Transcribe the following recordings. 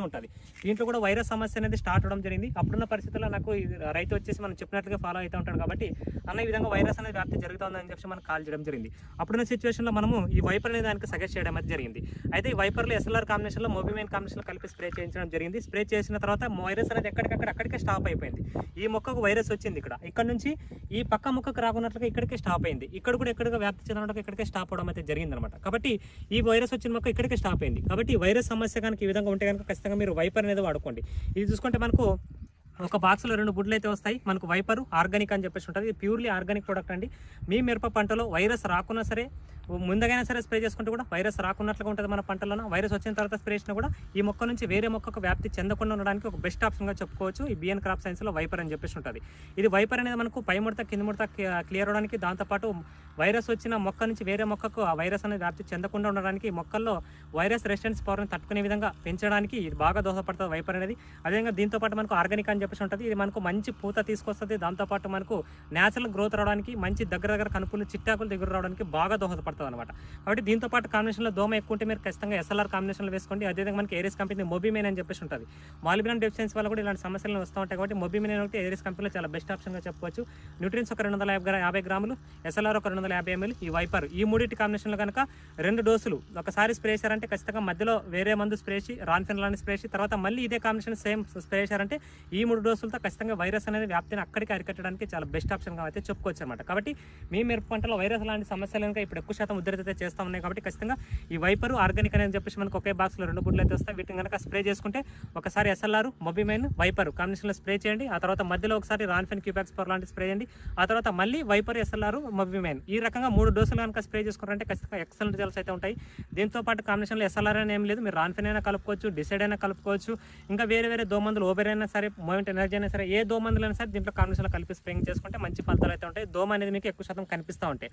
ఉంటుంది. దీంట్లో కూడా వైరస్ సమస్య అనేది స్టార్ట్ అవడం జరిగింది. అప్పుడున్న పరిస్థితుల్లో నాకు రైతు వచ్చేసి మనం చెప్పినట్లుగా ఫాలో అవుతూ ఉంటాడు కాబట్టి అన్న ఈ విధంగా వైరస్ అనేది వ్యాప్తి జరుగుతుందని చెప్పి మనం కాల్ చేయడం జరిగింది. అప్పుడున్న సిచ్యువేషన్లో మనము ఈ వైపర్ అనేది దానికి సజెస్ట్ చేయడం అనేది జరిగింది. అయితే ఈ వైపర్లో ఎస్ఎల్ఆర్ కాంబినేషన్లో మొబిమైన్ కాంబినేషన్లో కలిపి స్ప్రే చేయించడం జరిగింది. స్ప్రే చేసిన తర్వాత వైరస్ అనేది ఎక్కడికక్కడ అక్కడికే స్టాప్ అయిపోయింది. ఈ మొక్కకు వైరస్ వచ్చింది ఇక్కడ. ఇక్కడ నుంచి ఈ పక్క మొక్కకు రాకున్నట్లుగా ఇక్కడికే స్టాప్ అయింది. ఇక్కడ కూడా ఎక్కడికి వ్యాప్తి చెందడం ఇక్కడికే స్టాప్ అవడం అయితే జరిగింది అనమాట కాబట్టి ఈ వైరస్ వచ్చిన మొక్క ఇక్కడికే స్టాప్ అయింది. కాబట్టి ఈ వైరస్ సమస్య కనుక ఈ విధంగా ఉంటే కనుక ఖచ్చితంగా మీరు వైపర్ అనేది వాడుకోండి. ఇది చూసుకుంటే మనకు ఒక బాక్స్లో రెండు గుడ్లు అయితే వస్తాయి. మనకు వైపరు ఆర్గానిక్ అని చెప్పేసి ఉంటుంది. ఇది ప్యూర్లీ ఆర్గానిక్ ప్రోడక్ట్ అండి. మీ మిరప పంటలో వైరస్ రాకున్నా సరే ముందుగైనా సరే స్ప్రే చేసుకుంటే కూడా వైరస్ రాకున్నట్లుగా ఉంటుంది మన పంటలను. వైరస్ వచ్చిన తర్వాత స్ప్రే చేసినా కూడా ఈ మొక్క నుంచి వేరే మొక్కకు వ్యాప్తి చెందకుండా ఉండడానికి ఒక బెస్ట్ ఆప్షన్గా చెప్పుకోవచ్చు ఈ బిఎన్ క్రాప్ సైన్స్లో వైపర్ అని చెప్పేసి ఉంటుంది. ఇది వైపర్ అనేది మనకు పై ముడత కింద ముడత క్లియర్ అవడానికి దాంతోపాటు వైరస్ వచ్చిన మొక్క నుంచి వేరే మొక్కకు ఆ వైరస్ అనేది వ్యాప్తి చెందకుండా ఉండడానికి మొక్కల్లో వైరస్ రెసిస్టెన్స్ పవర్ని తట్టుకునే విధంగా పెంచడానికి ఇది బాగా దోహదపడుతుంది వైపర్ అనేది. అదేవిధంగా దీంతో పాటు మనకు ఆర్గానిక్ అని చెప్పేసి ఉంటుంది. ఇది మనకు మంచి పూత తీసుకొస్తుంది. దాంతోపాటు మనకు న్యాచురల్ గ్రోత్ రావడానికి మంచి దగ్గర దగ్గర కనుపులు చిట్టాకులు దగ్గర రావడానికి బాగా దోహదపడుతుంది. అనమాట కాబట్టి దీంతో పాటు కాంబినేషన్లో దోమ ఎక్కువ ఉంటే మీరు ఖచ్చితంగా ఎస్ఎల్ఆర్ కాంబినేషన్లో వేసుకోండి. అదేవిధంగా మనకి ఏరియస్ కంపెనీ మొబిమైన్ అని చెప్పేసి ఉంటుంది. మాలిబ్రాన్ డెఫిషియన్స్ వల్ల కూడా ఇలాంటి సమస్యలు వస్తూ ఉంటాయి కాబట్టి మొబిమైన్ ఒకటి ఏరియస్ కంపెనీలో చాలా బెస్ట్ ఆప్షన్గా చెప్పుకోవచ్చు న్యూట్రియన్స్ ఒక రెండు వందల యాభై యాభై గ్రాములు ఎస్ఎల్ఆర్ ఒక రెండు వందల యాభై ఎంఎల్ ఈ వైపర్ ఈ మూడింటి కాంబినేషన్లో కనుక రెండు డోసులు ఒకసారి స్ప్రే చేశారంటే ఖచ్చితంగా మధ్యలో వేరే మందు స్ప్రే చేసి రాన్ఫిన్లాన్ని లాంటి స్ప్రే చేసి తర్వాత మళ్ళీ ఇదే కాంబినేషన్ సేమ్ స్ప్రే చేశారంటే ఈ మూడు డోసులతో ఖచ్చితంగా వైరస్ అనేది వ్యాప్తిని అక్కడికి అరికట్టడానికి చాలా బెస్ట్ ఆప్షన్గా అయితే చెప్పుకోవచ్చు అనమాట కాబట్టి మీ మిరప పంటలో వైరస్ లాంటి సమస్యలు కనుక ఇప్పుడు ఎక్కువ శాతం ఉద్ధృతి అయితే చేస్తూ ఉన్నాయి కాబట్టి ఖచ్చితంగా ఈ వైపరు ఆర్గానిక్ అని చెప్పేసి మనకు ఒకే బాక్స్లో రెండు బుడ్లు అయితే వస్తాయి. వీటిని కనుక స్ప్రే చేసుకుంటే ఒకసారి ఎస్ఎల్ఆర్ మొబిమైన్ వైపర్ కాంబినేషన్లో స్ప్రే చేయండి. ఆ తర్వాత మధ్యలో ఒకసారి రాన్ఫెన్ క్యూపాక్స్ పర్ లాంటి స్ప్రే చేయండి. ఆ తర్వాత మళ్ళీ వైపర్ ఎస్ఎల్ఆర్ మొబిమైన్ ఈ రకంగా మూడు డోసులు కనుక స్ప్రే చేసుకున్నారంటే ఖచ్చితంగా ఎక్సలెంట్ రిజల్ట్స్ అయితే ఉంటాయి. దీంతో పాటు కాంబినేషన్లో ఎస్ఎల్ఆర్ అని ఏం లేదు. మీరు రాన్ఫెన్ అయినా కలుపుకోవచ్చు డిసైడ్ అయినా కలుపుకోవచ్చు. ఇంకా వేరే వేరే దోమందులు ఓబెర్ అయినా సరే మూమెంట్ ఎనర్జీ అయినా సరే ఏ దోమందులు అయినా సరే దీంట్లో కాంబినేషన్లో కలిపి స్ప్రేయింగ్ చేసుకుంటే మంచి ఫలితాలు అయితే ఉంటాయి. దోమ అనేది మీకు ఎక్కువ శాతం కనిపిస్తూ ఉంటాయి.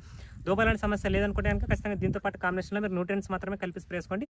దోమ లాంటి సమస్య లేదని కనుక ఖచ్చితంగా దీంతో పాటు కాంబినేషన్లో మీరు న్యూట్రియన్స్ మాత్రమే కలిపి స్ప్రే చేసుకోండి